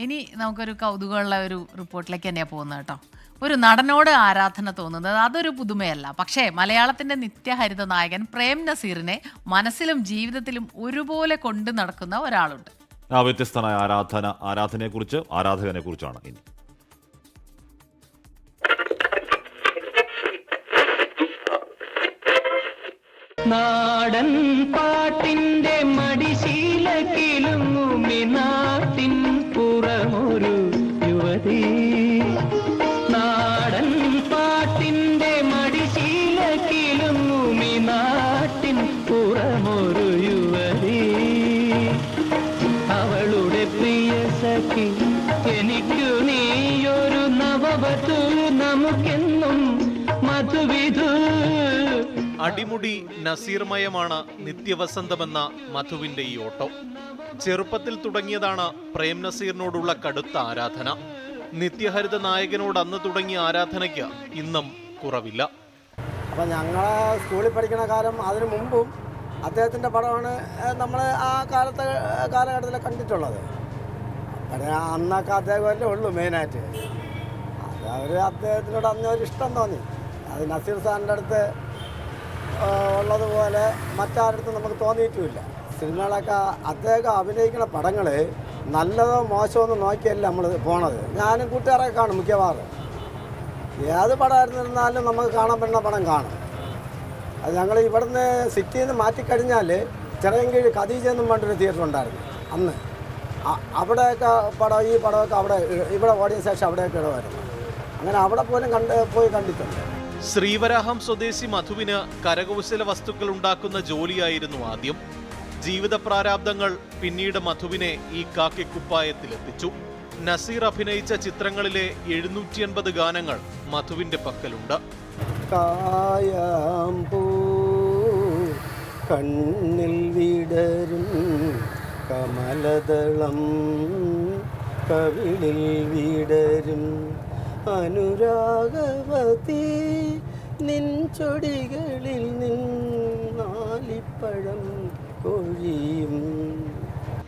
ഇനി നമുക്കൊരു കൗതുകമുള്ള ഒരു റിപ്പോർട്ടിലേക്ക് തന്നെയാണ് പോകുന്നത് കേട്ടോ. ഒരു നടനോട് ആരാധന തോന്നുന്നത് അതൊരു പുതുമയല്ല. പക്ഷേ മലയാളത്തിന്റെ നിത്യഹരിത നായകൻ പ്രേം നസീറിനെ മനസ്സിലും ജീവിതത്തിലും ഒരുപോലെ കൊണ്ടു നടക്കുന്ന ഒരാളുണ്ട്. ആ വ്യത്യസ്തനായ ആരാധന ആരാധനയെക്കുറിച്ച് ആരാധകനെ കുറിച്ചാണ് ഇനി. നാടൻ പാട്ടിന്റെ എനിക്കു നീയൊരു നവവധു നമുക്കെന്നും മധുവിധു. അടിമുടി നസീർമയമാണ് നിത്യവസന്തമെന്ന മധുവിന്റെ ഈ ഓട്ടം. ചെറുപ്പത്തിൽ തുടങ്ങിയതാണ് പ്രേം നസീറിനോടുള്ള കടുത്ത ആരാധന. നിത്യഹരിത നായകനോട് അന്ന് തുടങ്ങിയ ആരാധനയ്ക്ക് ഇന്നും കുറവില്ല. അപ്പം ഞങ്ങളെ സ്കൂളിൽ പഠിക്കുന്ന കാലം അതിനു മുമ്പും അദ്ദേഹത്തിന്റെ പടമാണ് നമ്മൾ ആ കാലത്തെ കാലഘട്ടത്തിൽ കണ്ടിട്ടുള്ളത്. പിന്നെ അന്നൊക്കെ അദ്ദേഹമല്ലേ ഉള്ളൂ മെയിനായിട്ട്. അത് അവർ അദ്ദേഹത്തിനോട് അന്ന് ഒരു ഇഷ്ടം തോന്നി. അത് നസീർ സാറിന്റെ അടുത്ത് ഉള്ളതുപോലെ മറ്റാരടുത്തും നമുക്ക് തോന്നിയിട്ടുമില്ല. സിനിമകളൊക്കെ അദ്ദേഹം അഭിനയിക്കുന്ന പടങ്ങൾ നല്ലതോ മോശമോ എന്ന് നോക്കിയല്ല നമ്മൾ പോണത്. ഞാനും കൂട്ടുകാരൊക്കെ കാണും മിക്കവാറും. ഏത് പടമായിരുന്നിരുന്നാലും നമുക്ക് കാണാൻ പറ്റുന്ന പടം കാണും. അത് ഞങ്ങൾ ഇവിടുന്ന് സിറ്റിയിൽ നിന്ന് മാറ്റിക്കഴിഞ്ഞാൽ ചിറയൻകീഴ് ഖദീജ എന്നും പറഞ്ഞൊരു തിയേറ്റർ ഉണ്ടായിരുന്നു അന്ന്. അവിടെയൊക്കെ പടം ഈ പടമൊക്കെ അവിടെ ഇവിടെ ഓടിയ ശേഷം അവിടെയൊക്കെ ഇടവായിരുന്നു അങ്ങനെ അവിടെ പോലും കണ്ട് പോയി കണ്ടിട്ടുണ്ട്. ശ്രീവരാഹം സ്വദേശി മധുവിന് കരകൗശല വസ്തുക്കൾ ഉണ്ടാക്കുന്ന ജോലിയായിരുന്നു ആദ്യം. ജീവിത പ്രാരാബ്ദങ്ങൾ പിന്നീട് മധുവിനെ ഈ കാക്കിക്കുപ്പായത്തിലെത്തിച്ചു. നസീർ അഭിനയിച്ച ചിത്രങ്ങളിലെ എഴുന്നൂറ്റി അൻപത് ഗാനങ്ങൾ മധുവിന്റെ പക്കലുണ്ട്. കണ്ണിൽ വിടരും. കമലദളം കവിളിൽ വിടരും. അനുരാഗവതി നിൻ ചൊടികളിൽ നിന്നാലിപ്പഴം കൊഴിയും.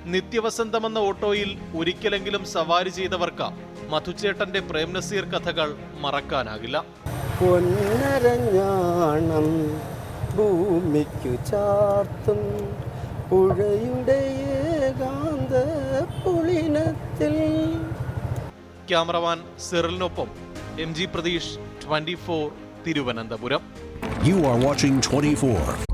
നിത്യവസന്തമെന്ന ഓട്ടോയിൽ ഒരിക്കലെങ്കിലും സവാരി ചെയ്തവർക്ക് മധുചേട്ടന്റെ പ്രേംനസീർ കഥകൾ മറക്കാനാകില്ല. പൊന്നരഞ്ഞാണം ഭൂമിക്കു ചാർത്തും. പുഴയുടെ ഏകാന്ത പുളിനത്തിൽ cameraman സിറിലിനൊപ്പം M G Pratheesh twenty four Thiruvananthapuram you are watching twenty 24.